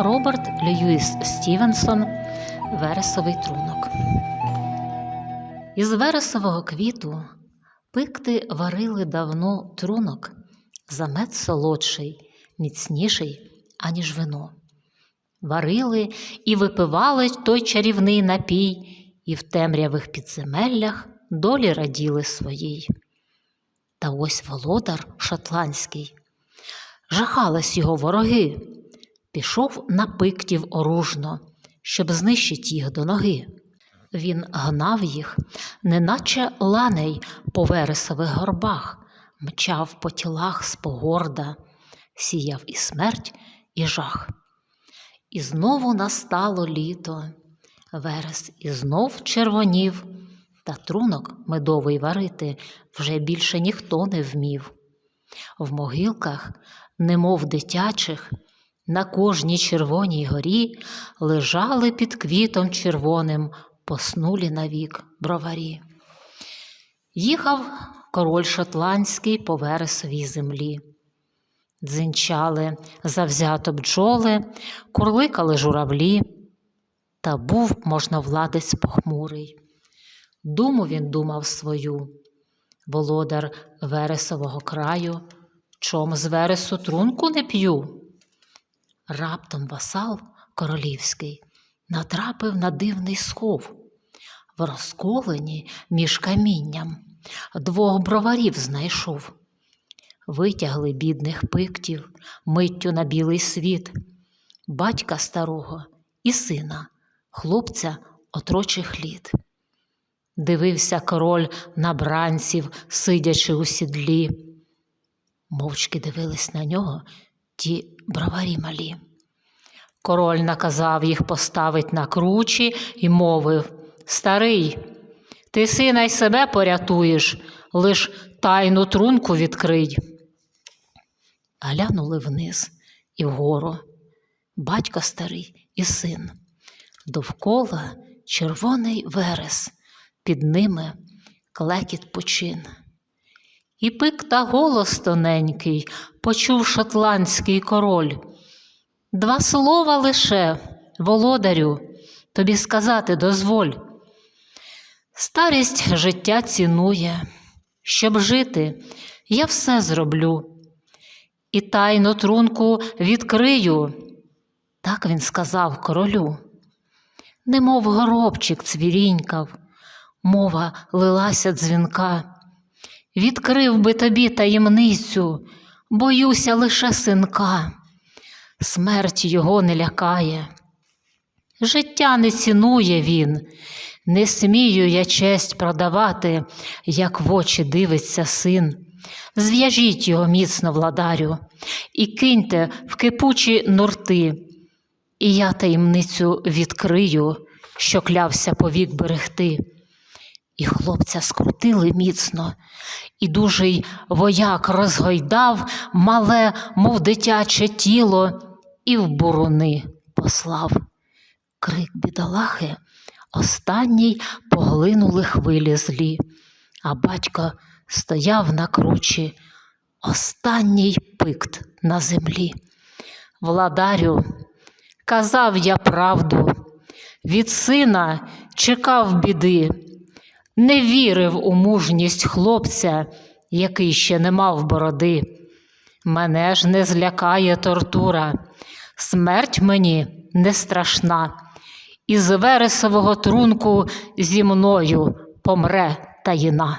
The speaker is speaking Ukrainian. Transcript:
Роберт Льюіс Стівенсон Вересовий трунок. Із вересового квіту пикти варили давно трунок, замет солодший, міцніший, аніж вино. Варили і випивали той чарівний напій, і в темрявих підземеллях долі раділи своїй. Та ось володар шотландський. Жахались його вороги, пішов на пиктів оружно, щоб знищить їх до ноги. Він гнав їх, неначе ланей по вересових горбах, мчав по тілах з погорда, сіяв і смерть, і жах. І знову настало літо, верес і знов червонів, та трунок медовий варити вже більше ніхто не вмів. В могилках, немов дитячих, на кожній червоній горі лежали під квітом червоним, поснулі навік броварі. Їхав король шотландський по вересовій землі. Дзинчали завзято бджоли, курликали журавлі, та був можновладець похмурий. Думу він думав свою, володар вересового краю, чом з вересу трунку не п'ю. Раптом васал королівський натрапив на дивний схов. В розколені між камінням двох броварів знайшов. Витягли бідних пиктів миттю на білий світ, батька старого і сина, хлопця отрочих літ. Дивився король на бранців, сидячи у сідлі. Мовчки дивились на нього ті броварі малі. Король наказав їх поставить на кручі і мовив Старий, ти сина й себе порятуєш, лиш тайну трунку відкрий. Глянули вниз і вгору, батько старий і син. Довкола червоний верес, під ними клекіт почин. І пик та голос тоненький почув шотландський король. Два слова лише, володарю, тобі сказати дозволь. Старість життя цінує, щоб жити, я все зроблю. І тайну трунку відкрию, так він сказав королю. Немов горобчик цвірінькав, мова лилася дзвінка. Відкрив би тобі таємницю, боюся лише синка. Смерть його не лякає. Життя не цінує він, не смію я честь продавати, як в очі дивиться син. Зв'яжіть його міцно, владарю, і киньте в кипучі нурти, і я таємницю відкрию, що клявся повік берегти. І хлопця скрутили міцно, і дужий вояк розгойдав мале, мов дитяче тіло, і в буруни послав. Крик бідолахи останній поглинули хвилі злі, а батько стояв на кручі, останній пикт на землі. Владарю, казав я правду, від сина чекав біди, не вірив у мужність хлопця, який ще не мав бороди. Мене ж не злякає тортура, смерть мені не страшна, із вересового трунку зі мною помре таїна.